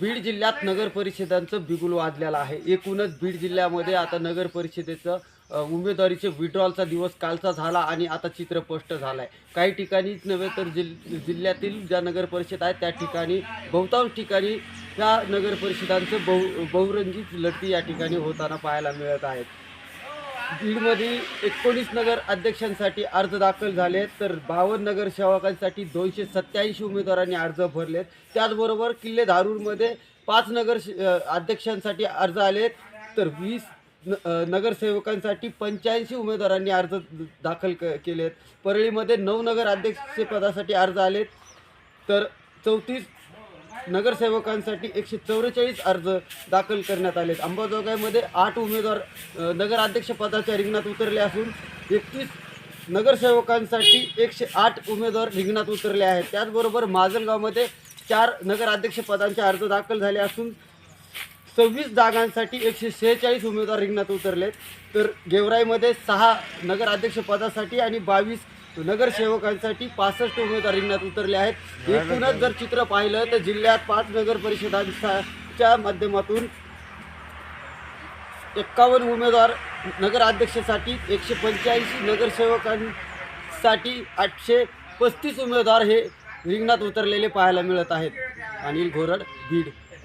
बीड जिल्ह्यात नगर परिषदांचं बिगुल वाजलेलं आहे. एकूणच बीड जिल्ह्यामध्ये आता नगर परिषदेचं उमेदवारीचे विड्रॉलचा दिवस कालचा झाला आणि आता चित्र स्पष्ट झालं आहे काही ठिकाणीच नव्हे तर जिल जिल्ह्यातील ज्या नगर परिषद आहेत त्या ठिकाणी बहुतांश ठिकाणी त्या नगर परिषदांचं बहु बहुरंगी लढती या ठिकाणी होताना पाहायला मिळत आहेत. बीडमध्ये एकोणीस नगर अध्यक्षांसाठी अर्ज दाखल झाले तर बावन्न नगरसेवकांसाठी दोनशे सत्याऐंशी उमेदवारांनी अर्ज भरलेत. त्याचबरोबर किल्ले धारूरमध्ये पाच नगर अध्यक्षांसाठी अर्ज आलेत तर वीस न नगरसेवकांसाठी पंच्याऐंशी उमेदवारांनी अर्ज दाखल क केलेत. परळीमध्ये नऊ नगर अध्यक्षपदासाठी अर्ज आलेत. तर चौतीस नगरसेवकांसाठी एकशे चौवेचाळीस अर्ज दाखल करण्यात आले अंबाजोगाईमध्ये आठ उमेदवार नगराध्यक्षपदाच्या रिंगणात उतरले असून एकतीस नगरसेवकांसाठी एकशे आठ उमेदवार रिंगणात उतरले आहेत. त्याचबरोबर माजलगावमध्ये चार नगराध्यक्षपदांचे अर्ज दाखल झाले असून सव्वीस जागांसाठी एकशे शेहेचाळीस उमेदवार रिंगणात उतरलेत. तर गेवराईमध्ये सहा नगराध्यक्षपदासाठी आणि बावीस नगरसेवकांसाठी पासष्ट उमेदवार रिंगणात उतरले आहेत. एकूणच जर चित्र पाहिलं तर जिल्ह्यात पाच नगर परिषदांच्या माध्यमातून एक्कावन्न उमेदवार नगराध्यक्षासाठी एकशे पंच्याऐंशी नगरसेवकांसाठी आठशे पस्तीस उमेदवार हे रिंगणात उतरलेले पाहायला मिळत आहेत. अनिल घोरड बीड.